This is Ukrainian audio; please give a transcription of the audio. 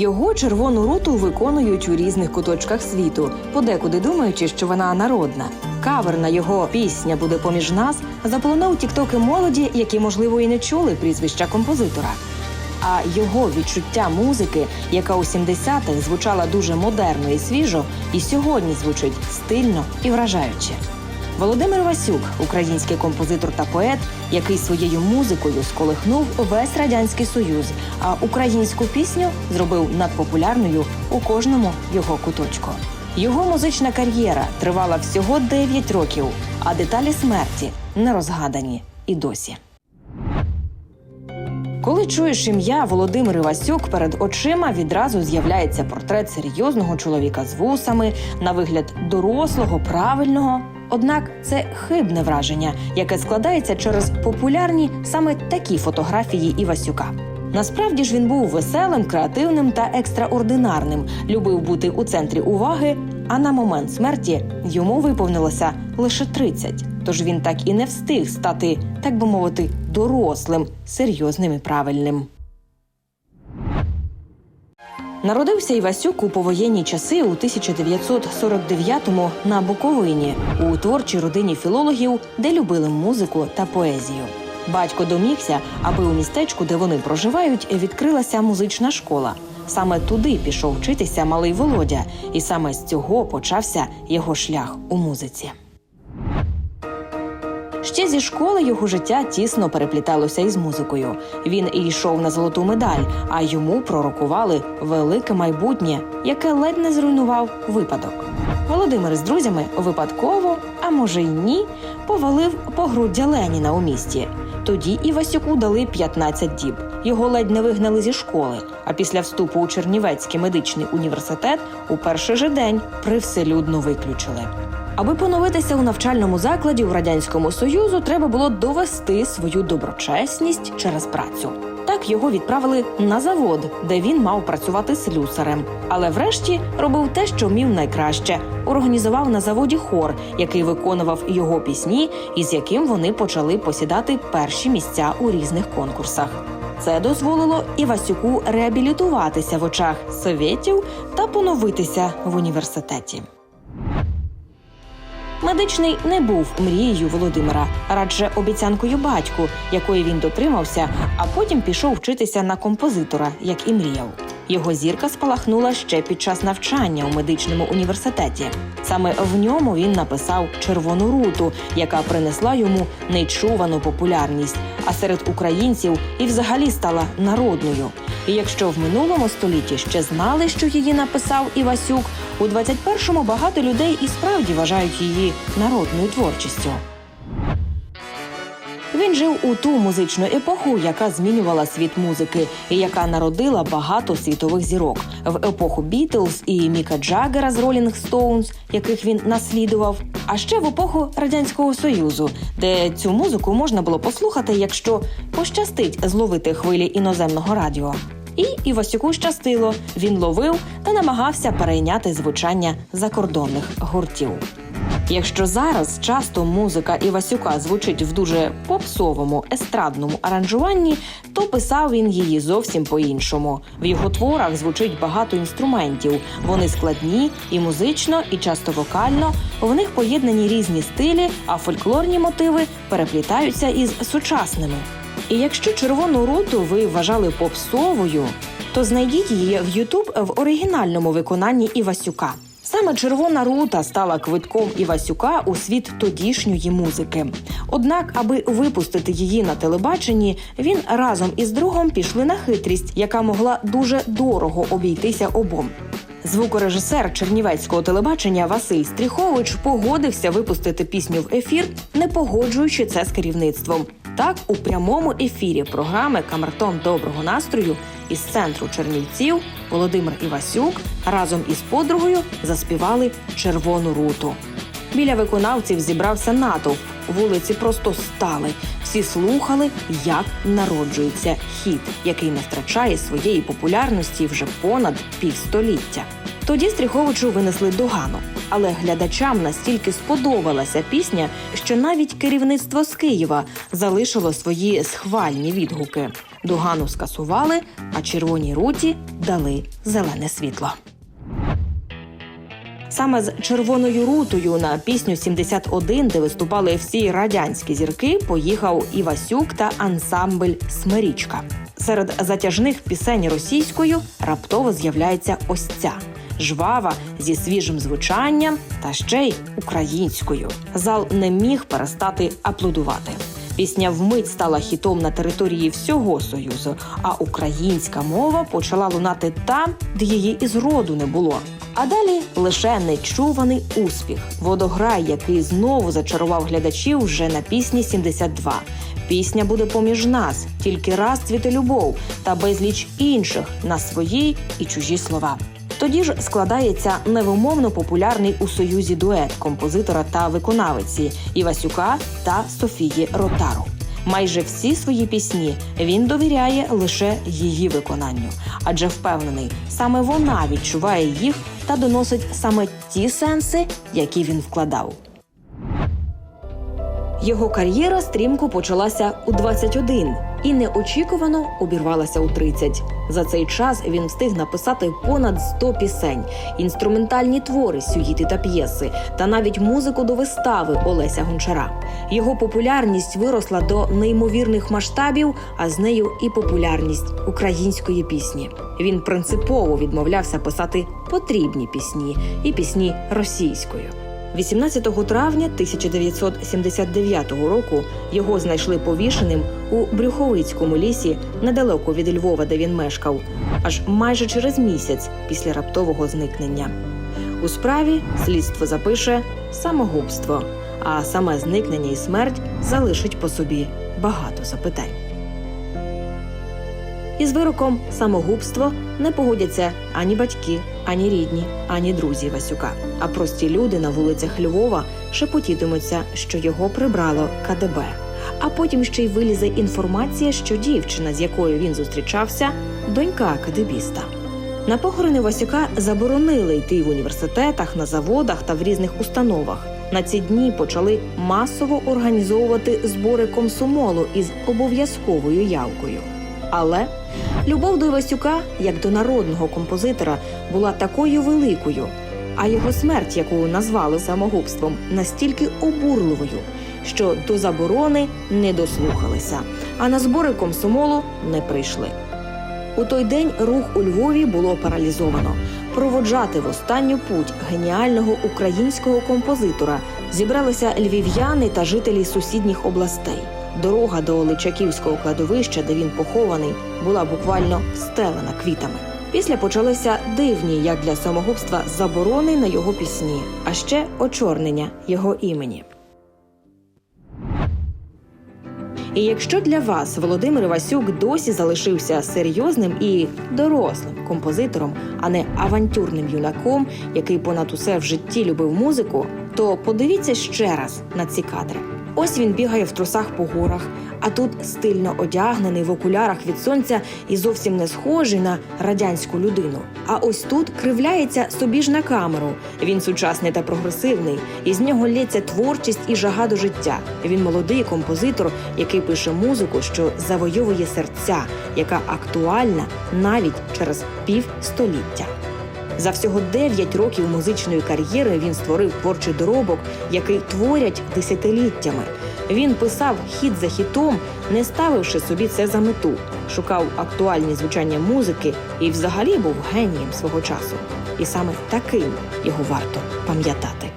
Його червону руту виконують у різних куточках світу, подекуди думаючи, що вона народна. Кавер на його пісня буде поміж нас заполонив тіктоки молоді, які можливо і не чули прізвища композитора. А його відчуття музики, яка у 70-х звучала дуже модерно і свіжо, і сьогодні звучить стильно і вражаюче. Володимир Васюк, український композитор та поет, який своєю музикою сколихнув весь радянський союз, а українську пісню зробив надпопулярною у кожному його куточку. Його музична кар'єра тривала всього 9 років, а деталі смерті не розгадані і досі. Коли чуєш ім'я Володимир Івасюк, перед очима відразу з'являється портрет серйозного чоловіка з вусами, на вигляд дорослого, правильного. Однак це хибне враження, яке складається через популярні саме такі фотографії Івасюка. Насправді ж він був веселим, креативним та екстраординарним, любив бути у центрі уваги. А на момент смерті йому виповнилося лише 30. Тож він так і не встиг стати, так би мовити, дорослим, серйозним і правильним. Народився Івасюк у повоєнні часи у 1949-му на Буковині у творчій родині філологів, де любили музику та поезію. Батько домігся, аби у містечку, де вони проживають, відкрилася музична школа. Саме туди пішов вчитися малий Володя, і саме з цього почався його шлях у музиці. Ще зі школи його життя тісно перепліталося із музикою. Він і йшов на золоту медаль, а йому пророкували велике майбутнє, яке ледь не зруйнував випадок. Володимир з друзями випадково, а може й ні, повалив погруддя Леніна у місті. Тоді Івасюку дали 15 діб. Його ледь не вигнали зі школи. А після вступу у Чернівецький медичний університет у перший же день привселюдно виключили. Аби поновитися у навчальному закладі у радянському союзу, треба було довести свою доброчесність через працю. Так його відправили на завод, де він мав працювати слюсарем. Але врешті робив те, що вмів найкраще. Організував на заводі хор, який виконував його пісні, і з яким вони почали посідати перші місця у різних конкурсах. Це дозволило Івасюку реабілітуватися в очах совєтів та поновитися в університеті. Медичний не був мрією Володимира, радше обіцянкою батьку, якої він дотримався, а потім пішов вчитися на композитора, як і мріяв. Його зірка спалахнула ще під час навчання у медичному університеті. Саме в ньому він написав червону руту, яка принесла йому нечувану популярність, а серед українців і взагалі стала народною. І якщо в минулому столітті ще знали, що її написав Івасюк, у 21-му багато людей і справді вважають її народною творчістю. Він жив у ту музичну епоху, яка змінювала світ музики, і яка народила багато світових зірок в епоху Бітлз і Міка Джаггера з Rolling Stones, яких він наслідував. А ще в епоху радянського союзу, де цю музику можна було послухати, якщо пощастить зловити хвилі іноземного радіо. І Івасюку щастило. Він ловив та намагався перейняти звучання закордонних гуртів. Якщо зараз часто музика Івасюка звучить в дуже попсовому естрадному аранжуванні, то писав він її зовсім по-іншому. В його творах звучить багато інструментів. Вони складні і музично, і часто вокально. В них поєднані різні стилі, а фольклорні мотиви переплітаються із сучасними. І якщо червону руту ви вважали попсовою, то знайдіть її в Ютуб в оригінальному виконанні Івасюка. Саме червона рута стала квитком Івасюка у світ тодішньої музики. Однак, аби випустити її на телебаченні, він разом із другом пішли на хитрість, яка могла дуже дорого обійтися обом. Звукорежисер чернівецького телебачення Василь Стріхович погодився випустити пісню в ефір, не погоджуючи це з керівництвом. Так, у прямому ефірі програми Камертон доброго настрою із центру Чернівців Володимир Івасюк разом із подругою заспівали червону руту. Біля виконавців зібрався натовп. Вулиці просто стали. Всі слухали, як народжується хіт, який не втрачає своєї популярності вже понад півстоліття. Тоді Стріховичу винесли догану. Але глядачам настільки сподобалася пісня, що навіть керівництво з Києва залишило свої схвальні відгуки. Догану скасували, а червоній руті дали зелене світло. Саме з червоною рутою на пісню «71», де виступали всі радянські зірки, поїхав Івасюк та ансамбль Смирічка. Серед затяжних пісень російською раптово з'являється ось ця жвава зі свіжим звучанням та ще й українською. Зал не міг перестати аплодувати. Пісня вмить стала хітом на території всього союзу, а українська мова почала лунати там, де її і зроду не було. А далі лише нечуваний успіх. Водограй, який знову зачарував глядачів вже на пісні 72. Пісня буде поміж нас, тільки раз цвіте любов та безліч інших на свої і чужі слова. Тоді ж складається невимовно популярний у союзі дует композитора та виконавиці Івасюка та Софії Ротару. Майже всі свої пісні він довіряє лише її виконанню, адже впевнений, саме вона відчуває їх та доносить саме ті сенси, які він вкладав. Його кар'єра стрімко почалася у 21 і неочікувано обірвалася у 30. За цей час він встиг написати понад 100 пісень, інструментальні твори, сюїти та п'єси, та навіть музику до вистави Олеся Гончара. Його популярність виросла до неймовірних масштабів, а з нею і популярність української пісні. Він принципово відмовлявся писати потрібні пісні і пісні російською. 18 травня 1979 року його знайшли повішеним у Брюховицькому лісі недалеко від Львова, де він мешкав, аж майже через місяць після раптового зникнення. У справі слідство запише самогубство, а саме зникнення і смерть залишить по собі багато запитань. Із вироком самогубство не погодяться ані батьки, ані рідні, ані друзі Васюка. А прості люди на вулицях Львова шепотітимуться, що його прибрало КДБ. А потім ще й вилізе інформація, що дівчина, з якою він зустрічався, донька кадебіста. На похорони Васюка заборонили йти в університетах, на заводах та в різних установах. На ці дні почали масово організовувати збори комсомолу із обов'язковою явкою. Але любов до Івасюка, як до народного композитора, була такою великою, а його смерть, яку назвали самогубством, настільки обурливою, що до заборони не дослухалися, а на збори комсомолу не прийшли. У той день рух у Львові було паралізовано. Проводжати в останню путь геніального українського композитора зібралися львів'яни та жителі сусідніх областей. Дорога до Личаківського кладовища, де він похований, була буквально встелена квітами. Після почалися дивні, як для самогубства, заборони на його пісні, а ще очорнення його імені. І якщо для вас Володимир Васюк досі залишився серйозним і дорослим композитором, а не авантюрним юнаком, який понад усе в житті любив музику, то подивіться ще раз на ці кадри. Ось він бігає в трусах по горах, а тут стильно одягнений в окулярах від сонця і зовсім не схожий на радянську людину. А ось тут кривляється собі ж на камеру. Він сучасний та прогресивний, і з нього лється творчість і жага до життя. Він молодий композитор, який пише музику, що завойовує серця, яка актуальна навіть через півстоліття. За всього 9 років музичної кар'єри він створив творчий доробок, який творять десятиліттями. Він писав хіт за хітом, не ставивши собі це за мету, шукав актуальні звучання музики і взагалі був генієм свого часу. І саме таким його варто пам'ятати.